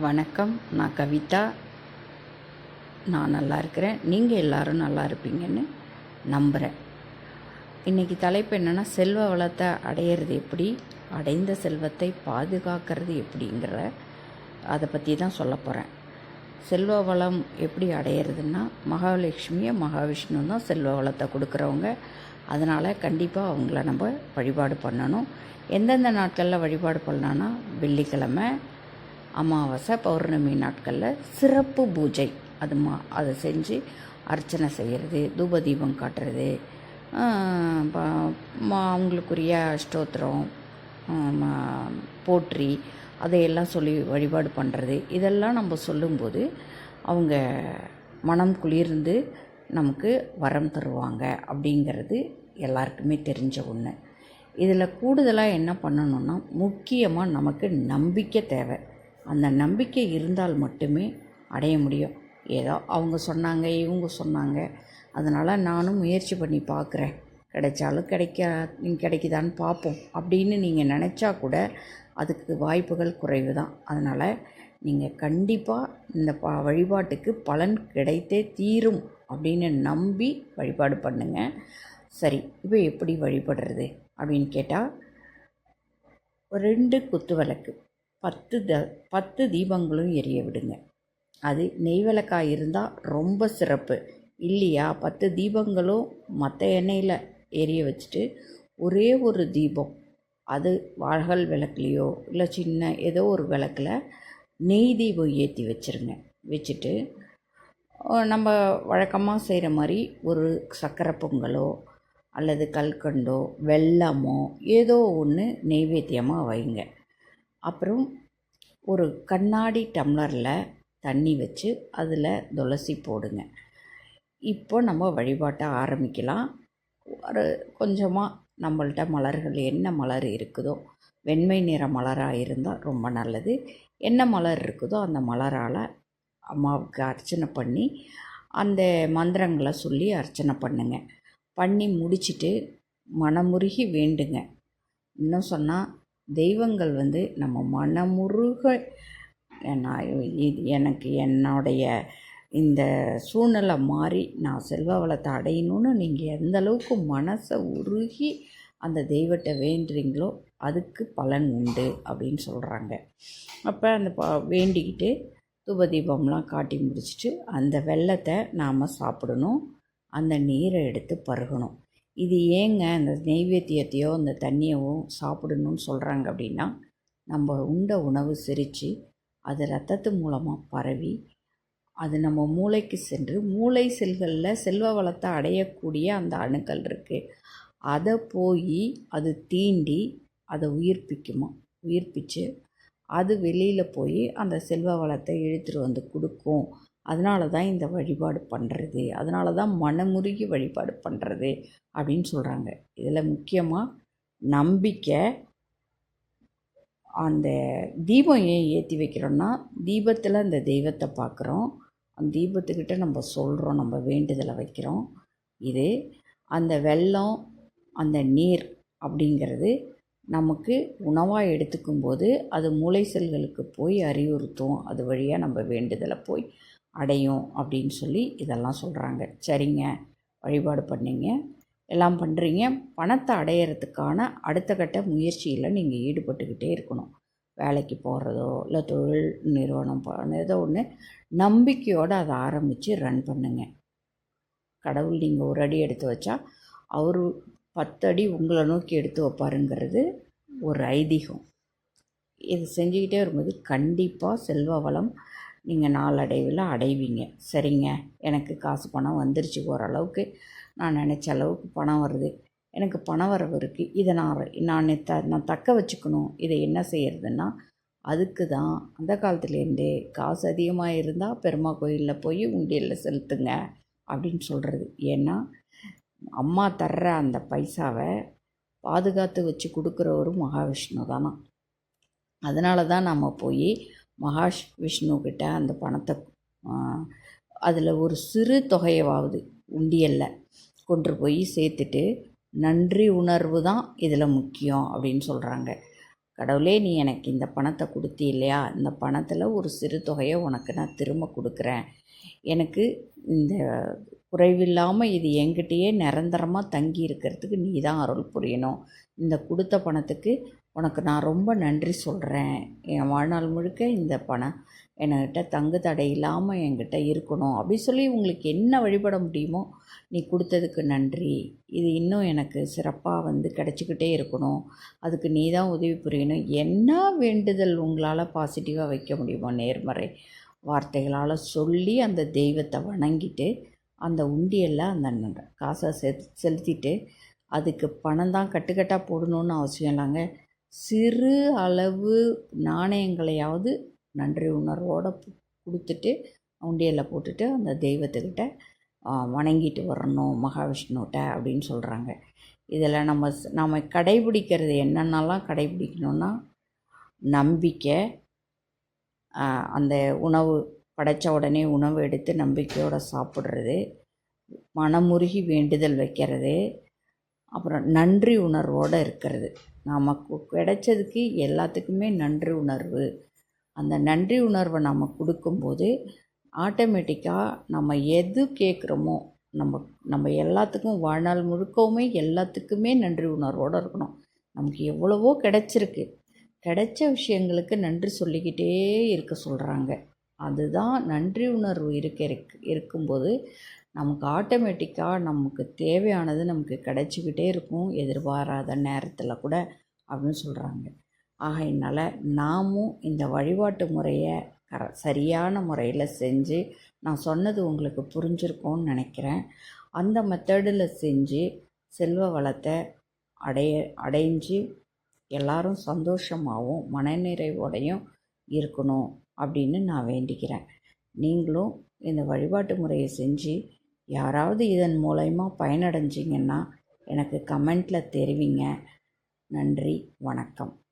வணக்கம். நான் கவிதா. நான் நல்லா இருக்கிறேன். நீங்கள் எல்லாரும் நல்லா இருப்பீங்கன்னு நம்புகிறேன் இன்றைக்கி தலைப்பு என்னென்னா செல்வ வளத்தை அடையிறது எப்படி? அடைந்த செல்வத்தை பாதுகாக்கிறது எப்படிங்கிற அதை பற்றி தான் சொல்ல போகிறேன் செல்வ வளம் எப்படி அடையிறதுன்னா மகாலட்சுமியை மகாவிஷ்ணு தான் செல்வ வளத்தை கொடுக்குறவங்க. அதனால் கண்டிப்பாக அவங்கள நம்ம வழிபாடு பண்ணணும். எந்தெந்த நாட்களில் வழிபாடு பண்ணலான்னா வெள்ளிக்கிழமை அமாவாசை பௌர்ணமி நாட்களில் சிறப்பு பூஜை. அது மா அதை செஞ்சு அர்ச்சனை செய்கிறது தூப தீபம் காட்டுறது மா- அவங்களுக்குரிய ஸ்தோத்திரம் போற்றி அதையெல்லாம் சொல்லி வழிபாடு பண்ணுறது இதெல்லாம் நம்ம சொல்லும்போது அவங்க மனம் குளிர்ந்து நமக்கு வரம் தருவாங்க அப்படிங்கிறது எல்லாருக்குமே தெரிஞ்ச ஒன்று இதில் கூடுதலாக என்ன பண்ணணும்னா முக்கியமாக நமக்கு நம்பிக்கை தேவை. அந்த நம்பிக்கை இருந்தால் மட்டுமே அடைய முடியும். ஏதோ அவங்க சொன்னாங்க இவங்க சொன்னாங்க. அதனால் நானும் முயற்சி பண்ணி பார்க்குறேன் கிடைச்சாலும் கிடைக்க கிடைக்குதான்னு பார்ப்போம் அப்படின்னு நீங்கள் நினச்சா கூட அதுக்கு வாய்ப்புகள் குறைவு தான் அதனால் நீங்கள் கண்டிப்பாக இந்த ப வழிபாட்டுக்கு பலன் கிடைத்தே தீரும் அப்படின்னு நம்பி வழிபாடு பண்ணுங்கள் சரி இப்போ எப்படி வழிபடுறது அப்படின்னு கேட்டால் ரெண்டு குத்து விளக்கு. பத்து த பத்து தீபங்களும் எரிய விடுங்க. அது நெய் விளக்காக இருந்தால் ரொம்ப சிறப்பு. இல்லையா? பத்து தீபங்களும் மற்ற எண்ணெயில் எரிய வச்சுட்டு ஒரே ஒரு தீபம். அது வாழ்கள் விளக்குலையோ இல்லை சின்ன ஏதோ ஒரு விளக்கில் நெய் தீபம் ஏற்றி வச்சுருங்க. வச்சுட்டு நம்ம வழக்கமாக செய்கிற மாதிரி ஒரு சக்கரை பொங்கலோ அல்லது கல்கண்டோ வெல்லமோ ஏதோ ஒன்று நெய்வேத்தியமாக வைங்க. அப்புறம் ஒரு கண்ணாடி டம்ளரில் தண்ணி வச்சு அதில் துளசி போடுங்க. இப்போ நம்ம வழிபாட்டை ஆரம்பிக்கலாம். ஒரு கொஞ்சமாக நம்மள்ட்ட மலர்கள் என்ன மலர் இருக்குதோ வெண்மை நிற மலராக இருந்தால் ரொம்ப நல்லது. என்ன மலர் இருக்குதோ அந்த மலரால் அம்மாவுக்கு அர்ச்சனை பண்ணி அந்த மந்திரங்களை சொல்லி அர்ச்சனை பண்ணுங்க. பண்ணி முடிச்சுட்டு மனமுருகி வேண்டுங்க. இன்னும் சொன்னால் தெய்வங்கள் வந்து நம்ம மனமுருக. நான் இது எனக்கு என்னுடைய இந்த சூழ்நிலை மாறி நான் செல்வ வளத்தை அடையணும்னு நீங்கள் எந்த அளவுக்கு மனசை உருகி அந்த தெய்வத்தை வேண்டுறீங்களோ அதுக்கு பலன் உண்டு அப்படின்னு சொல்கிறாங்க அப்போ அந்த ப வேண்டிக்கிட்டு தூப தீபம்லாம் காட்டி முடிச்சிட்டு அந்த வெள்ளத்தை நாம் சாப்பிடணும். அந்த நீரை எடுத்து பருகணும். இது ஏங்க அந்த நெய்வேத்தியத்தையோ அந்த தண்ணியவோ சாப்பிடணும்னு சொல்கிறாங்க அப்படின்னா நம்ம உண்ட உணவு செரித்து அது ரத்தத்து மூலமாக பரவி அது நம்ம மூளைக்கு சென்று மூளை செல்களில் செல்வ வளத்தை அடையக்கூடிய அந்த அணுக்கள் இருக்குது அதை போய் அது தீண்டி அதை உயிர்ப்பிக்குமா? உயிர்ப்பிச்சு அது வெளியில் போய் அந்த செல்வ வளத்தை இழுத்துட்டு வந்து கொடுக்கும். அதனால தான் இந்த வழிபாடு பண்ணுறது அதனால தான் மனமுருகி வழிபாடு பண்ணுறது அப்படின்னு சொல்கிறாங்க இதில் முக்கியமாக நம்பிக்கை அந்த தீபம் ஏன் ஏற்றி வைக்கிறோன்னா தீபத்தில் அந்த தெய்வத்தை பார்க்குறோம் அந்த தீபத்துக்கிட்ட நம்ம சொல்கிறோம் நம்ம வேண்டுதலை வைக்கிறோம். இது அந்த வெள்ளம் அந்த நீர் அப்படிங்கிறது நமக்கு உணவாக எடுத்துக்கும்போது அது மூளை செல்களுக்கு போய் அறிவுறுத்தும். அது வழியாக நம்ம வேண்டுதலை போய் அடையும் அப்படின்னு சொல்லி இதெல்லாம் சொல்கிறாங்க சரிங்க. வழிபாடு பண்ணீங்க. எல்லாம் பண்ணுறீங்க பணத்தை அடையிறதுக்கான அடுத்த கட்ட முயற்சியில் நீங்கள் ஈடுபட்டுக்கிட்டே இருக்கணும். வேலைக்கு போகிறதோ இல்லை தொழில் நிறுவனம் ப- ஏதோ ஒன்று நம்பிக்கையோடு அதை ஆரம்பித்து ரன் பண்ணுங்க. கடவுள் நீங்கள் ஒரு அடி எடுத்து வச்சா அவர் பத்து அடி உங்களை நோக்கி எடுத்து வைப்பாருங்கிறது ஒரு ஐதீகம். இது செஞ்சுக்கிட்டே வரும்போது கண்டிப்பாக செல்வ வளம் நீங்கள் நாளடைவில் அடைவீங்க. சரிங்க. எனக்கு காசு பணம் வந்துருச்சு ஓரளவுக்கு. நான் நினச்ச அளவுக்கு பணம் வருது. எனக்கு பணம் வரவு இருக்குது இதை நான் நான் த நான் தக்க வச்சுக்கணும். இதை என்ன செய்யறதுன்னா அதுக்கு தான் அந்த காலத்துலேருந்தே காசு அதிகமாக இருந்தால் பெருமா கோயிலில் போய் உண்டியலில் செலுத்துங்க அப்படின்னு சொல்கிறது ஏன்னா அம்மா தர்ற அந்த பைசாவை பாதுகாத்து வச்சு கொடுக்குறவரும் மகாவிஷ்ணு தானா. அதனால தான் நம்ம போய் மகாஷ் விஷ்ணுக்கிட்ட அந்த பணத்தை அதில் ஒரு சிறு தொகையவாகுது உண்டியலில் கொண்டு போய் சேர்த்துட்டு நன்றி உணர்வு தான் இதில் முக்கியம் அப்படின்னு சொல்கிறாங்க கடவுளே நீ எனக்கு இந்த பணத்தை கொடுத்தி இல்லையா? இந்த பணத்தில் ஒரு சிறு தொகையை உனக்கு நான் திரும்ப கொடுக்குறேன். எனக்கு இந்த குறைவில்லாமல் இது என்கிட்டயே நிரந்தரமாக தங்கி இருக்கிறதுக்கு நீ தான் அருள் புரியணும். இந்த கொடுத்த பணத்துக்கு உனக்கு நான் ரொம்ப நன்றி சொல்கிறேன் என் வாழ்நாள் முழுக்க இந்த பணம் என்கிட்ட தங்கு தடை இல்லாமல் என்கிட்ட இருக்கணும். அப்படி சொல்லி உங்களுக்கு என்ன வழிபட முடியுமோ நீ கொடுத்ததுக்கு நன்றி. இது இன்னும் எனக்கு சிறப்பாக வந்து கிடச்சிக்கிட்டே இருக்கணும். அதுக்கு நீ தான் உதவி புரியணும். என்ன வேண்டுதல் உங்களால் பாசிட்டிவாக வைக்க முடியுமோ நேர்மறை வார்த்தைகளால் சொல்லி அந்த தெய்வத்தை வணங்கிட்டு அந்த உண்டியெல்லாம் அந்த காசை செ செலுத்திட்டு அதுக்கு பணம் தான் கட்டுக்கட்டாக போடணுன்னு அவசியம் இல்லைங்க. சிறு அளவு நாணயங்களையாவது நன்றி உணர்வோடு கொடுத்துட்டு உண்டியலில் போட்டுட்டு அந்த தெய்வத்துக்கிட்ட வணங்கிட்டு வரணும் மகாவிஷ்ணுகிட்ட அப்படின்னு சொல்கிறாங்க இதில் நம்ம ஸ்- நம்ம கடைபிடிக்கிறது என்னென்னலாம் கடைபிடிக்கணும்னா நம்பிக்கை அந்த உணவு படைச்ச உடனே உணவு எடுத்து நம்பிக்கையோடு சாப்பிட்றது மனமுருகி வேண்டுதல் வைக்கிறது அப்புறம் நன்றி உணர்வோடு இருக்கிறது. நமக்கு கிடைச்சதுக்கு எல்லாத்துக்குமே நன்றி உணர்வு. அந்த நன்றி உணர்வை நம்ம கொடுக்கும்போது ஆட்டோமேட்டிக்காக நம்ம எது கேட்குறோமோ நம்ம நம்ம எல்லாத்துக்கும் வாழ்நாள் முழுக்கவுமே எல்லாத்துக்குமே நன்றி உணர்வோடு இருக்கணும். நமக்கு எவ்வளவோ கிடைச்சிருக்கு. கிடைச்ச விஷயங்களுக்கு நன்றி சொல்லிக்கிட்டே இருக்க சொல்கிறாங்க அதுதான் நன்றி உணர்வு இருக்க இருக்கும்போது நமக்கு ஆட்டோமேட்டிக்காக நமக்கு தேவையானது நமக்கு கிடைச்சிக்கிட்டே இருக்கும். எதிர்பாராத நேரத்தில் கூட அப்படின்னு சொல்கிறாங்க ஆகையினால நாமும் இந்த வழிபாட்டு முறையை கர சரியான முறையில் செஞ்சு நான் சொன்னது உங்களுக்கு புரிஞ்சிருக்கோன்னு நினைக்கிறேன். அந்த மெத்தடில் செஞ்சு செல்வ வளத்தை அடைய அடைஞ்சு எல்லாரும் சந்தோஷமாகவும் மனநிறைவோடையும் இருக்கணும் அப்படின்னு நான் வேண்டிக்கிறேன். நீங்களும் இந்த வழிபாட்டு முறையை செஞ்சு யாராவது இதன் மூலயமா பயனடைஞ்சிங்கன்னா எனக்கு கமெண்ட்டில் தெரிவிங்க. நன்றி வணக்கம்.